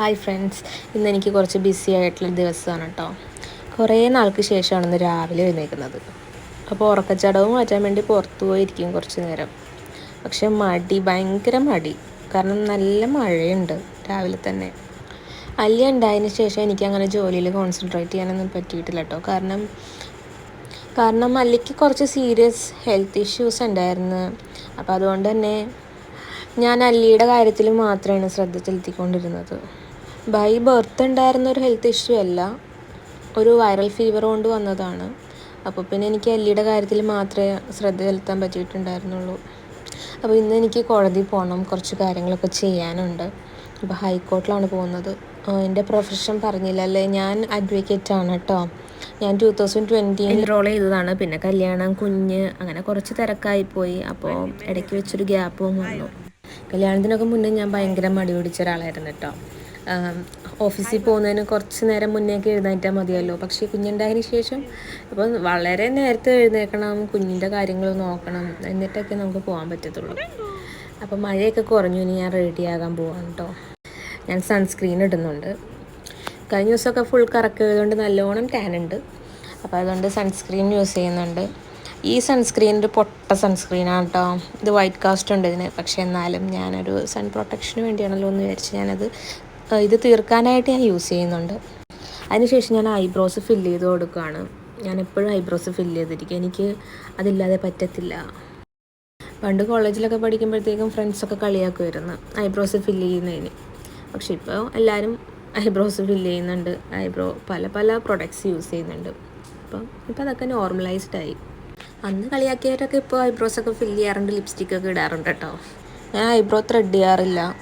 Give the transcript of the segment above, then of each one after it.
Hi friends ഇന്ന് എനിക്ക് കുറച്ച് ബിസി ആയിട്ടുള്ള ദിവസമാണ് കേട്ടോ കുറേ നാൾക്ക് ശേഷമാണ് ഇന്ന് രാവിലെ എഴുന്നേൽക്കുന്നത്. അപ്പോൾ ഉറക്കച്ചടവും മാറ്റാൻ വേണ്ടി പുറത്തു പോയിരിക്കും കുറച്ച് നേരം. പക്ഷെ മടി ഭയങ്കര മടി. കാരണം നല്ല മഴയുണ്ട് രാവിലെ തന്നെ. അല്യ ഉണ്ടായതിന് ശേഷം എനിക്ക് അങ്ങനെ ജോലിയിൽ കോൺസെൻട്രേറ്റ് ചെയ്യാനൊന്നും പറ്റിയിട്ടില്ല കേട്ടോ കാരണം കാരണം അല്ലിക്ക് കുറച്ച് സീരിയസ് ഹെൽത്ത് ഇഷ്യൂസ് ഉണ്ടായിരുന്നു. അപ്പോൾ അതുകൊണ്ട് തന്നെ ഞാൻ അല്ലിയുടെ കാര്യത്തിൽ മാത്രമാണ് ശ്രദ്ധ ചെലുത്തിക്കൊണ്ടിരുന്നത്. ബൈ ബർത്ത് ഉണ്ടായിരുന്ന ഒരു ഹെൽത്ത് ഇഷ്യൂ അല്ല. ഒരു വൈറൽ ഫീവർ കൊണ്ട് വന്നതാണ്. അപ്പോൾ പിന്നെ എനിക്ക് എല്ലിയുടെ കാര്യത്തിൽ മാത്രമേ ശ്രദ്ധ ചെലുത്താൻ പറ്റിയിട്ടുണ്ടായിരുന്നുള്ളൂ. അപ്പോൾ ഇന്ന് എനിക്ക് കോടതി പോകണം കുറച്ച് കാര്യങ്ങളൊക്കെ ചെയ്യാനുണ്ട്. അപ്പോൾ ഹൈക്കോർട്ടിലാണ് പോകുന്നത്. എന്റെ പ്രൊഫഷൻ പറഞ്ഞില്ലല്ലേ ഞാൻ അഡ്വക്കേറ്റ് ആണ് കേട്ടോ. ഞാൻ ടു തൗസൻഡ് ട്വന്റി എൻറോൾ ചെയ്തതാണ്. പിന്നെ കല്യാണം കുഞ്ഞ് അങ്ങനെ കുറച്ച് തിരക്കായിപ്പോയി അപ്പോൾ ഇടയ്ക്ക് വെച്ചൊരു ഗ്യാപ്പും വന്നു. കല്യാണത്തിനൊക്കെ മുന്നേ ഞാൻ ഭയങ്കര മടി പിടിച്ച ഒരാളായിരുന്നു കേട്ടോ. ഓഫീസിൽ പോകുന്നതിന് കുറച്ച് നേരം മുന്നേക്ക് എഴുന്നേറ്റാൽ മതിയല്ലോ. പക്ഷേ കുഞ്ഞുണ്ടായതിന് ശേഷം അപ്പോൾ വളരെ നേരത്തെ എഴുന്നേക്കണം കുഞ്ഞിന്റെ കാര്യങ്ങൾ നോക്കണം എന്നിട്ടൊക്കെ നമുക്ക് പോകാൻ പറ്റത്തുള്ളൂ. അപ്പോൾ മഴയൊക്കെ കുറഞ്ഞു ഇനി ഞാൻ റെഡിയാകാൻ പോവാണ് കേട്ടോ ഞാൻ സൺസ്ക്രീൻ ഇടുന്നുണ്ട്. കഴിഞ്ഞ ദിവസമൊക്കെ ഫുൾ കറക്കിയതുകൊണ്ട് നല്ലോണം ടാൻ ഉണ്ട്. അപ്പോൾ അതുകൊണ്ട് സൺസ്ക്രീൻ യൂസ് ചെയ്യുന്നുണ്ട്. ഈ സൺസ്ക്രീൻ ഒരു പൊട്ട സൺസ്ക്രീനാണ് കേട്ടോ ഇത് വൈറ്റ് കാസ്റ്റ് ഉണ്ട് ഇതിന്. പക്ഷേ എന്നാലും ഞാനൊരു സൺ പ്രൊട്ടക്ഷന് വേണ്ടിയാണല്ലോ എന്ന് വിചാരിച്ച് ഞാനത് ഇത് തീർക്കാനായിട്ട് ഞാൻ യൂസ് ചെയ്യുന്നുണ്ട്. അതിനുശേഷം ഞാൻ ഐബ്രോസ് ഫില്ല് ചെയ്ത് കൊടുക്കുകയാണ്. ഞാൻ എപ്പോഴും ഐബ്രോസ് ഫില്ല് ചെയ്തിരിക്കും. എനിക്ക് അതില്ലാതെ പറ്റത്തില്ല. പണ്ട് കോളേജിലൊക്കെ പഠിക്കുമ്പോഴത്തേക്കും ഫ്രണ്ട്സൊക്കെ കളിയാക്കുമായിരുന്നു. ഐബ്രോസ് ഫില്ല് ചെയ്യുന്നതിന്. പക്ഷെ ഇപ്പോൾ എല്ലാവരും ഐബ്രോസ് ഫില്ല് ചെയ്യുന്നുണ്ട്. ഐബ്രോ പല പല പ്രൊഡക്ട്സ് യൂസ് ചെയ്യുന്നുണ്ട്. അപ്പം ഇപ്പം അതൊക്കെ നോർമലൈസ്ഡ് ആയി. അന്ന് കളിയാക്കിയവരൊക്കെ ഇപ്പോൾ ഐബ്രോസ് ഒക്കെ ഫില്ല് ചെയ്യാറുണ്ട് ലിപ്സ്റ്റിക്കൊക്കെ ഇടാറുണ്ട് കേട്ടോ. ഞാൻ ഐബ്രോ ത്രെഡ് ചെയ്യാറില്ല.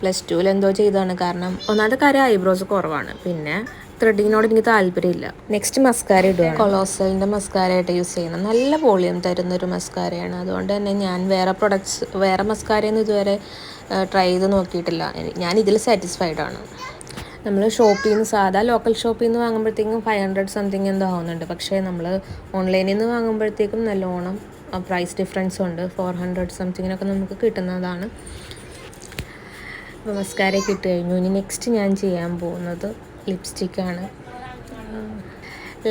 പ്ലസ് ടുവിൽ എന്തോ ചെയ്തതാണ്. കാരണം ഒന്നാമത്തെ കാര്യം ഐബ്രോസ് കുറവാണ്. പിന്നെ ത്രെഡിങ്ങിനോട് എനിക്ക് താല്പര്യമില്ല. നെക്സ്റ്റ് മസ്കാര ഇടുക കൊളോസലിന്റെ മസ്കാര ആയിട്ട് യൂസ് ചെയ്യണം നല്ല വോളിയം തരുന്ന ഒരു മസ്കാരയാണ് അതുകൊണ്ട് തന്നെ ഞാൻ വേറെ പ്രൊഡക്ട്സ് വേറെ മസ്കാരയൊന്നും ഇതുവരെ ട്രൈ ചെയ്ത് നോക്കിയിട്ടില്ല. ഞാൻ ഇതിൽ സാറ്റിസ്ഫൈഡ് ആണ്. നമ്മൾ ഷോപ്പിൽ നിന്ന് സാധാ ലോക്കൽ ഷോപ്പിൽ നിന്ന് വാങ്ങുമ്പോഴത്തേക്കും ഫൈവ് ഹൺഡ്രഡ് സംതിങ് എന്തോ ആവുന്നുണ്ട്. പക്ഷേ നമ്മൾ ഓൺലൈനിൽ നിന്ന് വാങ്ങുമ്പോഴത്തേക്കും നല്ലോണം പ്രൈസ് ഡിഫറൻസ് ഉണ്ട്. ഫോർ ഹൺഡ്രഡ് സംതിങ്ങിനൊക്കെ നമുക്ക് കിട്ടുന്നതാണ്. മസ്കാരയൊക്കെ ഇട്ട് കഴിഞ്ഞു. ഇനി നെക്സ്റ്റ് ഞാൻ ചെയ്യാൻ പോകുന്നത് ലിപ്സ്റ്റിക്കാണ്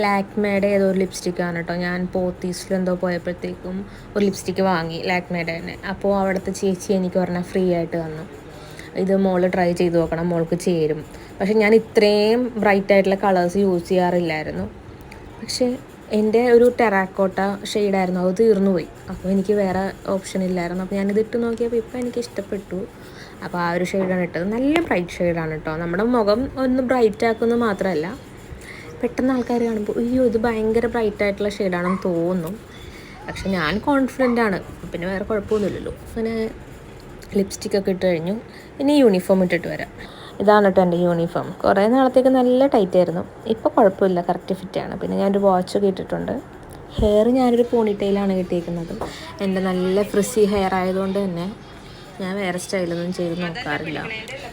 ലാക്മേയുടെ ഏതോ ഒരു ലിപ്സ്റ്റിക്കാണ് കേട്ടോ ഞാൻ പോത്തീസിലെന്തോ പോയപ്പോഴത്തേക്കും ഒരു ലിപ്സ്റ്റിക്ക് വാങ്ങി ലാക്മേയുടെ തന്നെ. അപ്പോൾ അവിടുത്തെ ചേച്ചി എനിക്ക് പറഞ്ഞാൽ ഫ്രീ ആയിട്ട് തന്നു. ഇത് മോൾ ട്രൈ ചെയ്ത് നോക്കണം മോൾക്ക് ചേരും. പക്ഷേ ഞാൻ ഇത്രയും ബ്രൈറ്റ് ആയിട്ടുള്ള കളേഴ്സ് യൂസ് ചെയ്യാറില്ലായിരുന്നു. പക്ഷേ എന്റെ ഒരു ടെറാക്കോട്ട ഷെയ്ഡായിരുന്നു അത് തീർന്നു പോയി. അപ്പോൾ എനിക്ക് വേറെ ഓപ്ഷൻ ഇല്ലായിരുന്നു. അപ്പോൾ ഞാനിത് ഇട്ട് നോക്കിയപ്പോൾ ഇപ്പോൾ എനിക്ക് ഇഷ്ടപ്പെട്ടു. അപ്പോൾ ആ ഒരു ഷെയ്ഡാണ് ഇട്ടത്. നല്ല ബ്രൈറ്റ് ഷെയ്ഡാണ് കേട്ടോ നമ്മുടെ മുഖം ഒന്ന് ബ്രൈറ്റ് ആക്കുന്നത് മാത്രമല്ല പെട്ടെന്ന് ആൾക്കാർ കാണുമ്പോൾ അയ്യോ ഇത് ഭയങ്കര ബ്രൈറ്റ് ആയിട്ടുള്ള ഷെയ്ഡാണെന്ന് തോന്നുന്നു. പക്ഷെ ഞാൻ കോൺഫിഡന്റ് ആണ്. പിന്നെ വേറെ കുഴപ്പമൊന്നുമില്ലല്ലോ. അങ്ങനെ ലിപ്സ്റ്റിക്കൊക്കെ ഇട്ട് കഴിഞ്ഞു. ഇനി യൂണിഫോം ഇട്ടിട്ട് വരാം. ഇതാണ് കേട്ടോ എന്റെ യൂണിഫോം കുറേ നാളത്തേക്ക് നല്ല ടൈറ്റ് ആയിരുന്നു. ഇപ്പോൾ കുഴപ്പമില്ല. കറക്റ്റ് ഫിറ്റാണ് പിന്നെ ഞാനൊരു വാച്ചൊക്കെ ഇട്ടിട്ടുണ്ട്. ഹെയർ ഞാനൊരു പോണിറ്റെയിലാണ് കിട്ടിയിരിക്കുന്നത് എന്റെ നല്ല ഫ്രിസി ഹെയർ ആയതുകൊണ്ട് തന്നെ ഞാൻ വേറെ സ്റ്റൈലൊന്നും ചെയ്ത് നോക്കാറില്ല.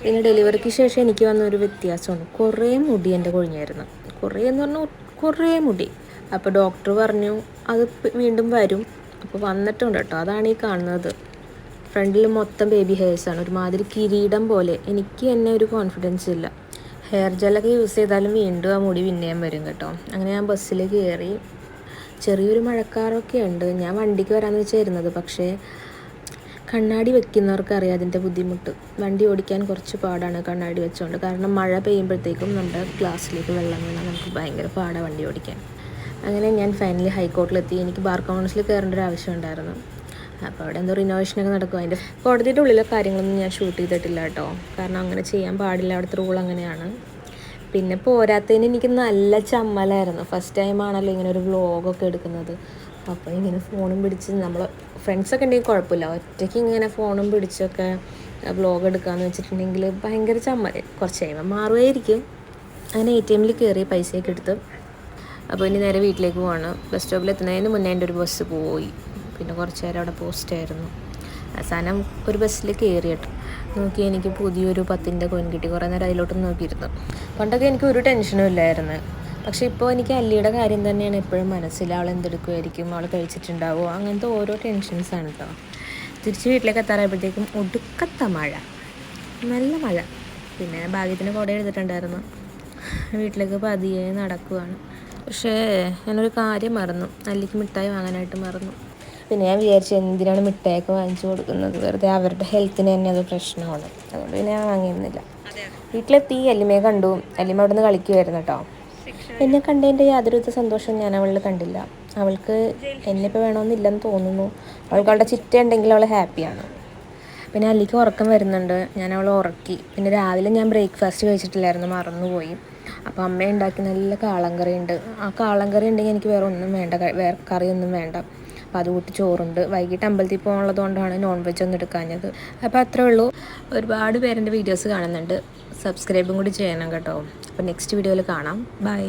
പിന്നെ ഡെലിവറിക്ക് ശേഷം എനിക്ക് വന്ന ഒരു വ്യത്യാസമാണ്. കുറേ മുടി എന്റെ കൊഴിഞ്ഞായിരുന്നു. കുറേ എന്ന് പറഞ്ഞാൽ കുറേ മുടി. അപ്പോൾ ഡോക്ടർ പറഞ്ഞു അത് വീണ്ടും വരും. അപ്പോൾ വന്നിട്ടുണ്ട് കേട്ടോ. അതാണ് ഈ കാണുന്നത്. ഫ്രണ്ടിൽ മൊത്തം ബേബി ഹെയർസാണ് ഒരുമാതിരി കിരീടം പോലെ. എനിക്ക് തന്നെ ഒരു കോൺഫിഡൻസ് ഇല്ല. ഹെയർ ജെല്ലൊക്കെ യൂസ് ചെയ്താലും വീണ്ടും ആ മുടി പിന്നെയും വരും കേട്ടോ. അങ്ങനെ ഞാൻ ബസ്സിൽ കയറി ചെറിയൊരു മഴക്കാറൊക്കെ ഉണ്ട്. ഞാൻ വണ്ടിക്ക് വരാമെന്ന് വെച്ചായിരുന്നത് പക്ഷേ കണ്ണാടി വെക്കുന്നവർക്ക് അറിയാം അതിന്റെ ബുദ്ധിമുട്ട്. വണ്ടി ഓടിക്കാൻ കുറച്ച് പാടാണ് കണ്ണാടി വെച്ചുകൊണ്ട് കാരണം മഴ പെയ്യുമ്പോഴത്തേക്കും നമ്മുടെ ഗ്ലാസ്സിലേക്ക് വെള്ളം വീണാൽ നമുക്ക് ഭയങ്കര പാടാണ് വണ്ടി ഓടിക്കാൻ. അങ്ങനെ ഞാൻ ഫൈനലി ഹൈക്കോർട്ടിലെത്തി. എനിക്ക് ബാർ കൗൺസിൽ കയറേണ്ട ഒരു ആവശ്യം ഉണ്ടായിരുന്നു. അപ്പോൾ അവിടെ എന്തോ റിനോവേഷനൊക്കെ നടക്കും അതിന്റെ കോടതിയുടെ ഉള്ളിലെ കാര്യങ്ങളൊന്നും ഞാൻ ഷൂട്ട് ചെയ്തിട്ടില്ല കേട്ടോ. കാരണം അങ്ങനെ ചെയ്യാൻ പാടില്ല. അവിടുത്തെ റൂൾ അങ്ങനെയാണ്. പിന്നെ പോരാത്തതിന് എനിക്ക് നല്ല ചമ്മലായിരുന്നു. ഫസ്റ്റ് ടൈമാണല്ലോ ഇങ്ങനെ ഒരു വ്ളോഗൊക്കെ എടുക്കുന്നത്. അപ്പോൾ ഇങ്ങനെ ഫോണും പിടിച്ച് നമ്മൾ ഫ്രണ്ട്സൊക്കെ ഉണ്ടെങ്കിൽ കുഴപ്പമില്ല. ഒറ്റയ്ക്ക് ഇങ്ങനെ ഫോണും പിടിച്ചൊക്കെ വ്ളോഗ് എടുക്കാമെന്ന് വെച്ചിട്ടുണ്ടെങ്കിൽ ഭയങ്കര ചമ്മ കുറച്ച് കഴിയുമ്പോൾ മാറുമായിരിക്കും അങ്ങനെ എ ടി എമ്മിൽ കയറി പൈസയൊക്കെ എടുത്ത് അപ്പോൾ ഇനി നേരെ വീട്ടിലേക്ക് പോവാണ്. ബസ് സ്റ്റോപ്പിൽ എത്തുന്നതിന് മുന്നേ എന്റെ ഒരു ബസ് പോയി. പിന്നെ കുറച്ച് നേരം അവിടെ പോസ്റ്റ് ആയിരുന്നു. അവസാനം ഒരു ബസ്സിൽ കയറിയിട്ട് നോക്കി എനിക്ക് പുതിയൊരു പത്തിന്റെ കോയിൻ കിട്ടി. കുറേ നേരം അതിലോട്ട് നോക്കിയിരുന്നു. പണ്ടൊക്കെ എനിക്ക് ഒരു ടെൻഷനും ഇല്ലായിരുന്നു. പക്ഷേ ഇപ്പോൾ എനിക്ക് അല്ലിയുടെ കാര്യം തന്നെയാണ് എപ്പോഴും മനസ്സിൽ. അവൾ എന്തെടുക്കുമായിരിക്കും? അവൾ കഴിച്ചിട്ടുണ്ടാവുമോ? അങ്ങനത്തെ ഓരോ ടെൻഷൻസാണ് കേട്ടോ തിരിച്ച് വീട്ടിലേക്ക് എത്താറായപ്പോഴത്തേക്കും ഒടുക്കത്ത മഴ. നല്ല മഴ. പിന്നെ ഭാഗ്യത്തിന് കുട എഴുതിട്ടുണ്ടായിരുന്നു വീട്ടിലേക്ക് പതിയെ നടക്കുവാണ്. പക്ഷേ ഞാനൊരു കാര്യം മറന്നു. അല്ലിക്ക് മിഠായി വാങ്ങാനായിട്ട് മറന്നു. പിന്നെ ഞാൻ വിചാരിച്ചു എന്തിനാണ് മിഠായിയൊക്കെ വാങ്ങിച്ചു കൊടുക്കുന്നത്? വെറുതെ അവരുടെ ഹെൽത്തിന് തന്നെ അത് പ്രശ്നമാണ്. അതുകൊണ്ട് പിന്നെ ഞാൻ വാങ്ങിയിരുന്നില്ല. വീട്ടിലെത്തി അല്ലിമയെ കണ്ടു. അല്ലിമ അവിടെ നിന്ന് കളിക്കുമായിരുന്നു കേട്ടോ എന്നെ കണ്ടതിന്റെ യാതൊരുവിധ സന്തോഷം ഞാൻ അവളിൽ കണ്ടില്ല. അവൾക്ക് എന്നെ ഇപ്പോൾ വേണമെന്നില്ലെന്ന് തോന്നുന്നു. അവൾക്ക് അവളുടെ ചിറ്റ ഉണ്ടെങ്കിൽ അവൾ ഹാപ്പിയാണ്. പിന്നെ അല്ലിക്ക് ഉറക്കം വരുന്നുണ്ട്. ഞാൻ അവളെ ഉറക്കി. പിന്നെ രാവിലെ ഞാൻ ബ്രേക്ക്ഫാസ്റ്റ് കഴിച്ചിട്ടില്ലായിരുന്നു. മറന്നുപോയി. അപ്പോൾ അമ്മ ഉണ്ടാക്കി നല്ല കാളങ്കറി ഉണ്ട് ആ കാളങ്കറി ഉണ്ടെങ്കിൽ എനിക്ക് വേറെ ഒന്നും വേണ്ട. വേറെ കറിയൊന്നും വേണ്ട. അപ്പോൾ അത് കൂട്ടി ചോറുണ്ട്. വൈകിട്ട് അമ്പലത്തിൽ പോകാനുള്ളത് കൊണ്ടാണ് നോൺ വെജ് ഒന്നും എടുക്കാഞ്ഞത്. അപ്പോൾ അത്രേ ഉള്ളൂ. ഒരുപാട് പേരെന്റെ വീഡിയോസ് കാണുന്നുണ്ട്. സബ്സ്ക്രൈബും കൂടി ചെയ്യണം കേട്ടോ. അപ്പോൾ നെക്സ്റ്റ് വീഡിയോയിൽ കാണാം. ബൈ.